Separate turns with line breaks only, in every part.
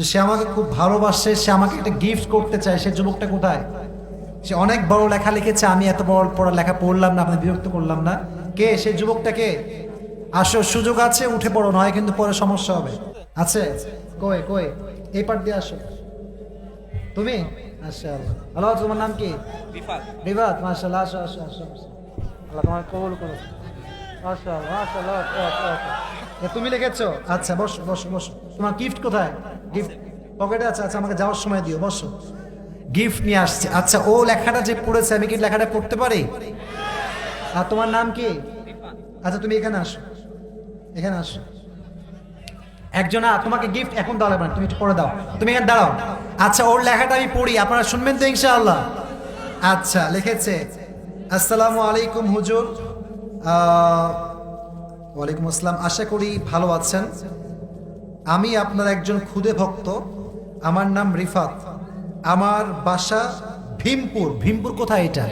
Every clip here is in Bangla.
যে সে আমাকে খুব ভালোবাসে সে আমাকে একটা গিফট করতে চায় সে যুবকটা কোথায়? সে অনেক বড় লেখা লিখেছে আমি এত বড় পড়া লেখা পড়লাম না আপনাদের বিরক্ত করলাম না। কে? সে যুবকটা কে? আসো সুযোগ আছে উঠে পড়ো নয় কিন্তু পরে সমস্যা হবে। আছে? কই কই? এই পার দিয়ে আসো। তুমি? মাশাআল্লাহ। হ্যালো তোমার নাম কি?
রিফাত।
মাশাআল্লাহ আসো আসো আসো। আল্লাহ তোমার কবুল করো মাশাআল্লাহ মাশাআল্লাহ তুমি লিখেছো? আচ্ছা বসো বসো বসো। তোমার গিফট কোথায়? গিফট পকেটে আছে আচ্ছা আমাকে যাওয়ার সময় দিও, বসো। গিফট নিয়ে আসছে। আচ্ছা ও লেখাটা যে পড়েছে, আমি কি লেখাটা পড়তে পারি? আর তোমার নাম কি? আচ্ছা তুমি এখানে আসো। এখানে আসো। একজন তোমাকে গিফট এখন লাগবে না, তুমি পরে দাও। তুমি এখানে দাঁড়াও। আচ্ছা ওর লেখাটা আমি পড়ি, আপনারা শুনবেন তো ইনশাআল্লাহ। আচ্ছা লিখেছে, আসসালামু আলাইকুম হুজুর। ওয়ালাইকুম আসসালাম। আশা করি ভালো আছেন। আমি আপনার একজন খুদে ভক্ত। আমার নাম রিফাত। আমার বাসা ভীমপুর। ভীমপুর কোথায় এটা?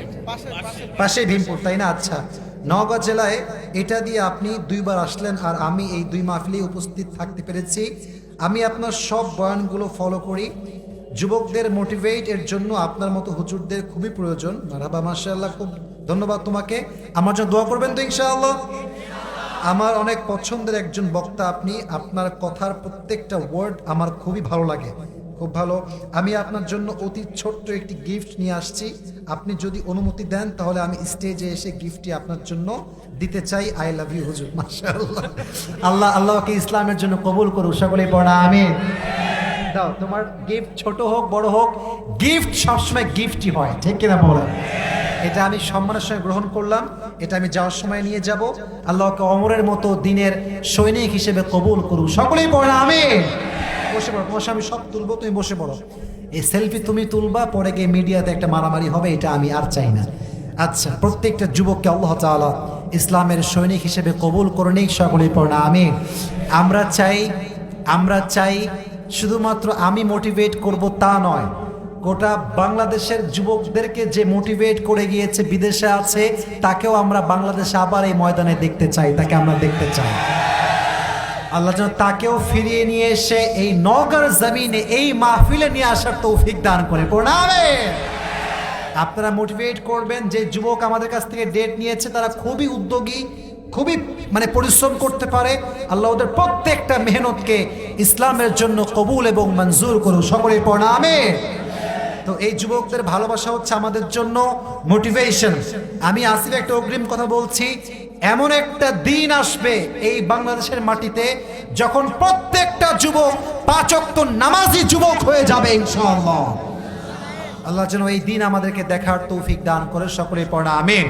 পাশে ভীমপুর, তাই না? আচ্ছা। নওগাঁ জেলায় এটা দিয়ে আপনি দুইবার আসলেন আর আমি এই দুই মাহফিলে উপস্থিত থাকতে পেরেছি। আমি আপনার সব বয়ানগুলো ফলো করি। যুবকদের মোটিভেট এর জন্য আপনার মতো হুজুরদের খুবই প্রয়োজন। মারাবা, মাশাআল্লাহ, খুব ধন্যবাদ তোমাকে। আমার জন্য দোয়া করবেন তো ইনশাআল্লাহ। আমার অনেক পছন্দের একজন বক্তা আপনি, আপনার কথার প্রত্যেকটা ওয়ার্ড আমার খুবই ভালো লাগে। খুব ভালো। আমি আপনার জন্য অতি ছোট্ট একটি গিফট নিয়ে আসছি। আপনি যদি অনুমতি দেন, তাহলে আমি স্টেজে এসে গিফটটি আপনার জন্য দিতে চাই। আই লাভ ইউ হুজুর মাসা আল্লাহ, আল্লাহকে ইসলামের জন্য কবুল করুক। সকলেই পড়া আমি দাও, তোমার গিফট ছোট হোক, বড় হোক গিফট সবসময় গিফটই হয়, ঠিক কিনা বলেন? এটা আমি সম্মানের সঙ্গে গ্রহণ করলাম, এটা আমি যাওয়ার সময় নিয়ে যাব। আল্লাহকে অমরের মতো দিনের সৈনিক হিসেবে কবুল করুন। সকলেই পড়ে আমি বসে পড়ো, তোমার আমি সব তুলবো, তুমি বসে পড়ো। এই সেলফি তুমি তুলবা, পরে গিয়ে মিডিয়াতে একটা মারামারি হবে, এটা আমি আর চাই না। আচ্ছা প্রত্যেকটা যুবককে আল্লাহ তাআলা ইসলামের সৈনিক হিসেবে কবুল করে নিক সকলেই পড়ে আমি আমরা চাই আমরা চাই শুধুমাত্র আমি মোটিভেট করব তা নয়। গোটা বাংলাদেশের যুবকদেরকে যে মোটিভেট করে গিয়েছে, বিদেশে আছে, তাকেও আমরা বাংলাদেশে আবার এই ময়দানে দেখতে চাই, তাকে আমরা দেখতে চাই। আল্লাহ যেন তাকেও ফিরিয়ে নিয়ে এসে এই নগর জমিনে এই মাহফিলে নিয়ে আসার তৌফিক দান করে। প্রণামে আপনারা মোটিভেট করবেন যে যুবক আমাদের কাছ থেকে ডেট নিয়েছে, তারা খুবই উদ্যোগী। খুবই মানে পরিশ্রম করতে পারে। আল্লাহ ওদের প্রত্যেকটা মেহনতকে ইসলামের জন্য কবুল এবং মঞ্জুর করুন। সকলের প্রণামে তো এই যুবকদের ভালোবাসা হচ্ছে আমাদের জন্য মোটিভেশন আমি আসিফ একটা অগ্রিম কথা বলছি। এমন একটা দিন আসবে এই বাংলাদেশের মাটিতে যখন প্রত্যেকটা যুবক পাঁচক্ত নামাজি যুবক হয়ে যাবে, ইনশাআল্লাহ। আল্লাহ যেন এই দিন আমাদেরকে দেখার তৌফিক দান করে। সকলে পড়া আমিন।